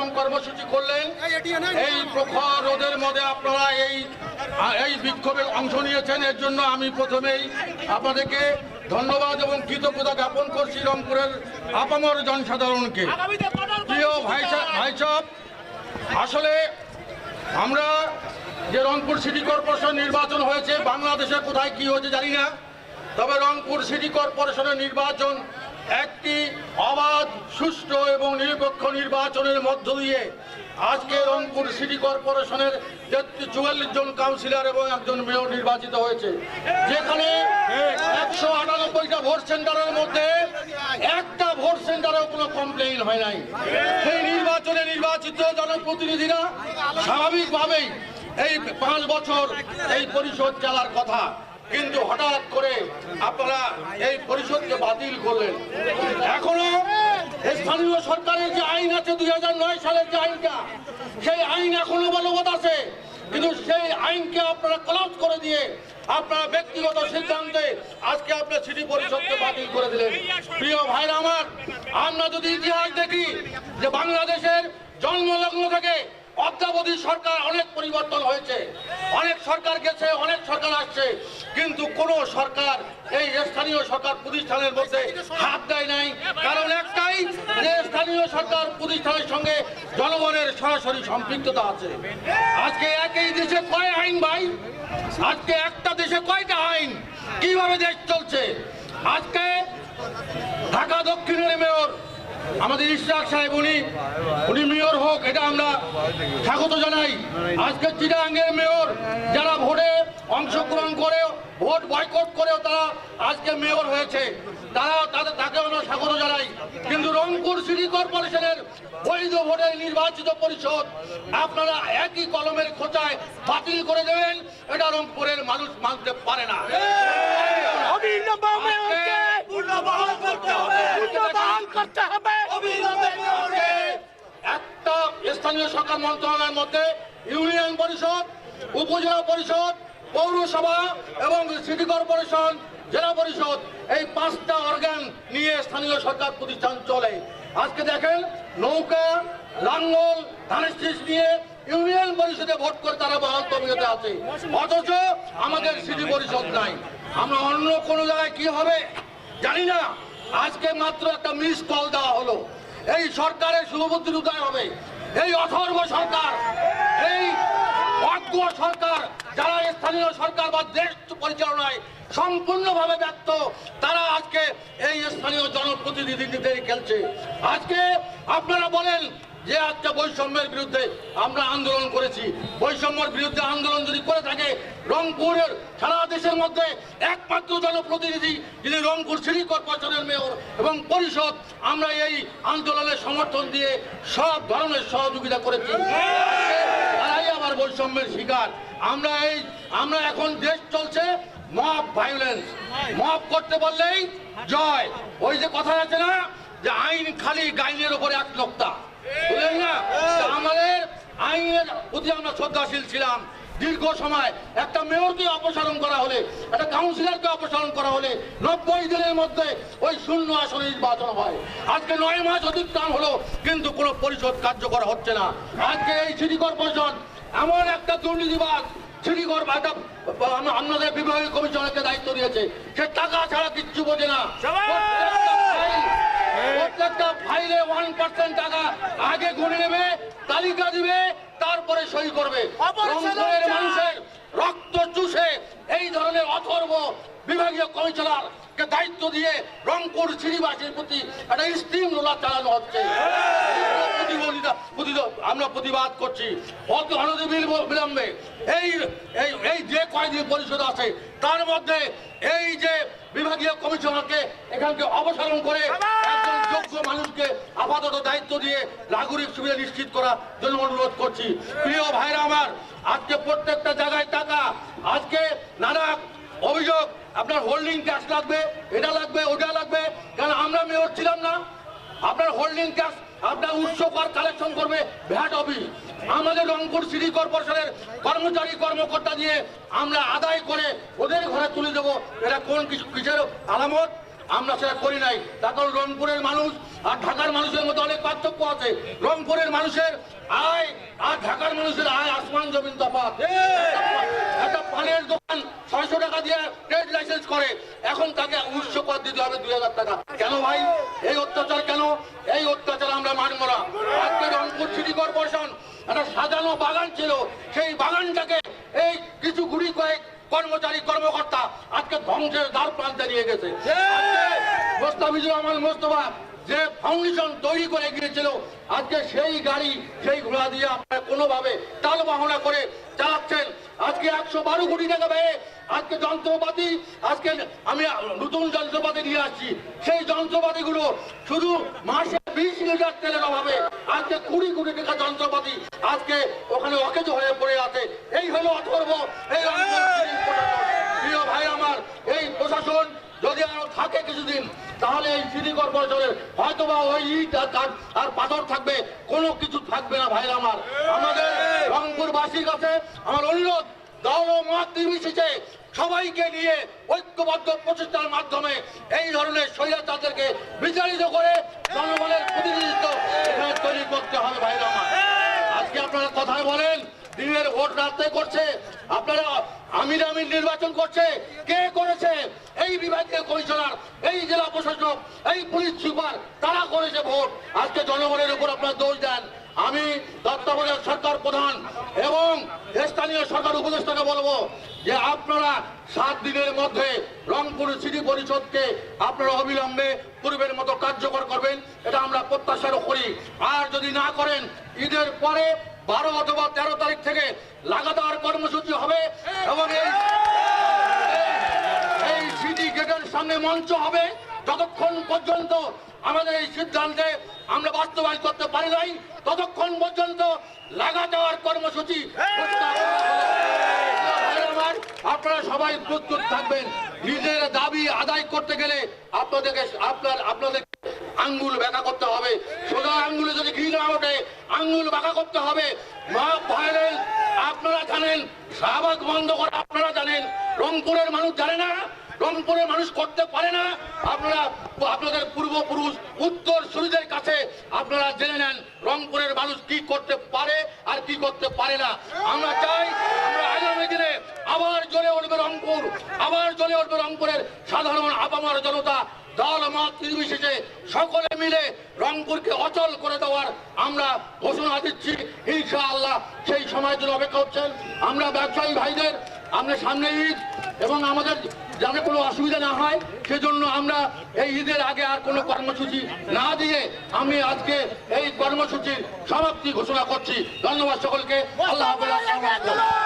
এবং কর্মসূচি করলেন। এই প্রখর রোদের মধ্যে আপনারা এই এই বিক্ষোভে অংশ নিয়েছেন। এর জন্য আমি প্রথমেই আপনাদেরকে ধন্যবাদ এবং কৃতজ্ঞতা জ্ঞাপন করছি রংপুরের আপামর জনসাধারণকে। প্রিয় ভাই ভাইসব আসলে আমরা যে রংপুর সিটি কর্পোরেশন নির্বাচন হয়েছে বাংলাদেশে কোথায় কি হয়েছে জানি না তবে রংপুর সিটি কর্পোরেশনের নির্বাচন একটি অবাধ, সুষ্ঠু এবং নিরপেক্ষ নির্বাচনের মধ্য দিয়ে আজকে রংপুর সিটি কর্পোরেশনের চুয়াল্লিশ জন কাউন্সিলর এবং একজন মেয়র নির্বাচিত হয়েছে। যেখানে একশো আটানব্বইটা ভোট সেন্টারের মধ্যে একটা ভোট সেন্টারেও কোনো কমপ্লেইন হয় নাই। সেই নির্বাচনে নির্বাচিত জনপ্রতিনিধিরা স্বাভাবিকভাবেই এই পাঁচ বছর এই পরিষদ চালার কথা। কিন্তু হঠাৎ করে আপনারা এই পরিষদকে বাতিল করলেন। এখনও স্থানীয় সরকারের যে আইন আছে দুই সালের যে আইনটা, সেই আইন এখনও বলবৎ আছে। কিন্তু সেই আইনকে আপনারা কলাপ করে দিয়ে আপনারা ব্যক্তিগত সিদ্ধান্তে আজকে আপনার সিটি পরিষদকে বাতিল করে দিলেন। প্রিয় ভাইরা আমার, আমরা যদি ইতিহাস দেখি যে বাংলাদেশের জন্মলগ্ন থেকে অদ্যাবধি সরকার অনেক পরিবর্তন হয়েছে। অনেক সরকার গেছে, অনেক সরকার আসছে। কিন্তু কোন সরকার, এই স্থানীয় সরকার প্রতিষ্ঠানের মধ্যে হাত দেয় নাই। কারণ একটাই, যে স্থানীয় সরকার প্রতিষ্ঠানের সঙ্গে জনগণের সরাসরি সম্পৃক্ততা আছে। আজকে একই দেশে কয় আইন ভাই? আজকে একটা দেশে কয়টা আইন? কীভাবে দেশ চলছে? আজকে ঢাকা দক্ষিণের মেয়র আমাদের ইশরাক সাহেব, উনি উনি মেয়র হোক, এটা আমরা স্বাগত জানাই। আজকে চিরাঙ্গের মেয়র, যারা ভোটে অংশগ্রহণ করে ভোট বয়কট করেও তারা আজকে মেয়র হয়েছে। তারা তাদের তাকে আমরা স্বাগত জানাই। কিন্তু রংপুর সিটি কর্পোরেশনের বৈধ ভোটে নির্বাচিত পরিষদ আপনারা একই কলমের খোঁচায় বাতিল করে দেবেন, এটা রংপুরের মানুষ মানতে পারে না। পুনর্বহাল করতে হবে। পুনর্বহাল করতে হবে। অবিলম্বে একটা স্থানীয় সরকার মন্ত্রণালয়ের মধ্যে ইউনিয়ন পরিষদ উপজেলা পরিষদ পৌরসভা এবং সিটি কর্পোরেশন জেলা পরিষদ এই পাঁচটা অর্গান নিয়ে স্থানীয় সরকার প্রতিষ্ঠান চলে। আজকে দেখেন নৌকা লাঙ্গল ধানের শীষ নিয়ে ইউনিয়ন পরিষদে ভোট করে তারা বহাল তবিয়তে আছে। অথচ আমাদের সিটি পরিষদ নাই। আমরা অন্য কোনো জায়গায় কি হবে? জানি না আজকে মাত্র একটা মিস কল দেওয়া হলো। এই সরকারের শুভবুদ্ধির উদয় হবে? এই অথর্ব সরকার, এই অজ্ঞ সরকার, যারা স্থানীয় সরকার বা দেশ পরিচালনায় সম্পূর্ণভাবে ব্যর্থ, তারা আজকে এই স্থানীয় জনপ্রতিনিধিদের খেলছে। আজকে আপনারা বলেন যে আজকে বৈষম্যের বিরুদ্ধে আমরা আন্দোলন করেছি, বৈষম্যের বিরুদ্ধে আন্দোলন যদি করে থাকে, রংপুরের সারা দেশের মধ্যে একমাত্র জনপ্রতিনিধি যিনি রংপুর সিটি কর্পোরেশনের মেয়র এবং পরিষদ, আমরা এই আন্দোলনের সমর্থন দিয়ে সব ধরনের সহযোগিতা করেছি। তারাই আবার বৈষম্যের শিকার। আমরা এই, আমরা এখন দেশ চলছে মব ভায়োলেন্স মব করতে বললেই জয়। ওই যে কথা আছে না, যে আইন খালি গাইনের উপরে এক লোকটা বুঝলেন না তা আমাদের আইনের প্রতি আমরা শ্রদ্ধাশীল ছিলাম। দীর্ঘ সময় একটা মেয়রকে অপসারণ করা হলে একটা কাউন্সিলরকে অপসারণ করা হলে নব্বই দিনের মধ্যে ওই শূন্য আসনে নির্বাচন হয়। আজকে নয় মাস অতিক্রম হলো কিন্তু কোনো পরিষদ কার্যকর হচ্ছে না। আজকে এই সিটি কর্পোরেশন এমন একটা দুর্নীতিবাদ সিটি কর্প একটা আপনাদের বিভাগীয় কমিশনকে দায়িত্ব দিয়েছে। সে টাকা ছাড়া কিচ্ছু বোঝে না। প্রত্যেকটা ফাইল প্রত্যেকটা ফাইলে ওয়ান পার্সেন্ট টাকা আগে গুনে নেবে তালিকা দিবে তারপরে সই করবে। রংপুরের মানুষের রক্ত চুষে এই ধরনের অথর্ব বিভাগীয় কমিশনার কে দায়িত্ব দিয়ে রংপুর শ্রীবাসীর প্রতি একটা স্টিম রোলার চালানো হচ্ছে। আমরা প্রতিবাদ করছি। বিলম্বে এই এই এই যে কয়দিন পরিষদ আছে তার মধ্যে এই যে বিভাগীয় কমিশনারকে এখানকে অপসারণ করে যোগ্য মানুষকে আপাতত দায়িত্ব দিয়ে নাগরিক সুবিধা নিশ্চিত করার জন্য অনুরোধ করছি। প্রিয় ভাইরা আমার, আজকে প্রত্যেকটা জায়গায় টাকা, আজকে নানা অভিযোগ, আপনার হোল্ডিং ক্যাশ লাগবে, এটা লাগবে, ওটা লাগবে কারণ আমরা মেয়র ছিলাম না? আপনার হোল্ডিং ক্যাশ আপনার উৎস কর কালেকশন করবে ভ্যাট অফিস। আমাদের রংপুর সিটি কর্পোরেশনের কর্মচারী, কর্মকর্তা দিয়ে আমরা আদায় করে ওদের ঘরে তুলে দেবো। এটা কোন কিছু কিসের আলামত? আমরা সেটা করি নাই। তার কারণ রংপুরের মানুষ আর ঢাকার মানুষের মধ্যে অনেক পার্থক্য আছে। রংপুরের মানুষের আয় আর ঢাকার মানুষের আয় আসমান জমিন তফাৎ। একটা পানের দোকান ছয়শো টাকা দিয়ে ট্রেড লাইসেন্স করে এখন তাকে উনিশশো কর দিতে হবে দুই হাজার টাকা। কেন ভাই? এই অত্যাচার কেন? এই অত্যাচার আমরা মানব না। আজকে রংপুর সিটি কর্পোরেশন একটা সাজানো বাগান ছিল। সেই বাগানটাকে এই কিছু গুড়ি কয়েক কর্মচারী কর্মকর্তা আজকে ধ্বংসের দ্বার প্রান্তে নিয়ে গেছে। মোস্তাফিজুর রহমান মোস্তফা যে ফাউন্ডেশন তৈরি করে গিয়েছিল আজকে সেই গাড়ি সেই ঘোড়া দিয়ে আপনারা কোনোভাবে টাল বাহনা করে চালাচ্ছেন। আজকে একশো বারো কোটি টাকা ব্যয়ে আজকে যন্ত্রপাতি আজকে আমি নতুন যন্ত্রপাতি নিয়ে আসছি। সেই যন্ত্রপাতিগুলো শুধু মাসে বিশ লিটার তেলের অভাবে আজকে কুড়ি কোটি টাকা যন্ত্রপাতি আজকে ওখানে অকেজ হয়ে পড়ে আছে। এই হলো অথর্ব এই। প্রিয় ভাই আমার এই প্রশাসন যদি আরও থাকে কিছুদিন তাহলে এই সিটি কর্পোরেশনের হয়তো বা ওই ইট আর কাঠ আর পাথর থাকবে কোনো কিছু থাকবে না ভাই আমার। আমাদের রংপুরবাসীর কাছে আমার অনুরোধ দল মত নির্বিশেষে সবাইকে নিয়ে ঐক্যবদ্ধ প্রচেষ্টার মাধ্যমে এই ধরনের স্বৈরাচারদেরকে বিচারিত করে জনগণের প্রতিনিধিত্ব তৈরি করতে হবে ভাই আমার। আজকে আপনারা কথায় বলেন, দিনের ভোট রাত্রে করছে, আপনারা আমির আমির নির্বাচন করছে, কে করেছে? এই বিভাগীয় কমিশনার, এই জেলা প্রশাসক, এই পুলিশ সুপার তারা করেছে ভোট? আজকে জনগণের উপর আপনারা দোষ দেন। আমি তত্ত্বাবধায়ক সরকার প্রধান সরকার উপদেষ্টাকে বলব যে আপনারা সাত দিনের মধ্যে রংপুর সিটি পরিষদকে আপনারা অবিলম্বে পূর্বের মতো কার্যকর করবেন, এটা আমরা প্রত্যাশারও করি। আর যদি না করেন, ঈদের পরে বারো অথবা তেরো তারিখ থেকে লাগাতার কর্মসূচি হবে এবং এই সিটি গেটের সামনে মঞ্চ হবে। যতক্ষণ পর্যন্ত আমাদের এই সিদ্ধান্তে আমরা বাস্তবায়ন করতে পারি নাই, ততক্ষণ পর্যন্ত লাগাতার কর্মসূচি ঘোষণা করা হলো। ভাই আমার, আপনারা সবাই প্রস্তুত থাকবেন। নিজের দাবি আদায় করতে গেলে আপনাদেরকে, আপনার, আপনাদের আঙ্গুল ব্যাখ্যা করতে হবে। সোজা আঙ্গুলে যদি ঘি না ওঠে, আঙ্গুল বাঁকা করতে হবে। মা আপনারা জানেন, শাহবাগ বন্ধ করা আপনারা জানেন। রংপুরের মানুষ জানে না, রংপুরের মানুষ করতে পারে না। আপনারা, আপনাদের পূর্বপুরুষ উত্তর সূর্যের কাছে আপনারা জেনে নেন রংপুরের মানুষ কি করতে পারে আর কি করতে পারে না। আমরা চাই আমরা আগামী দিনে আবার জ্বলে উঠবে জ্বলে উঠবে রংপুরের সাধারণ আপামার জনতা দল, মত, নির্বিশেষে সকলে মিলে রংপুরকে অচল করে দেওয়ার আমরা ঘোষণা দিচ্ছি। ইনশাআল্লাহ সেই সময়ের জন্য অপেক্ষা হচ্ছেন আমরা ব্যবসায়ী ভাইদের, আমরা সামনে ঈদ এবং আমাদের যাতে কোনো অসুবিধা না হয়, সেজন্য আমরা এই ঈদের আগে আর কোনো কর্মসূচি না দিয়ে আমি আজকে এই কর্মসূচির সমাপ্তি ঘোষণা করছি। ধন্যবাদ সকলকে। আল্লাহ।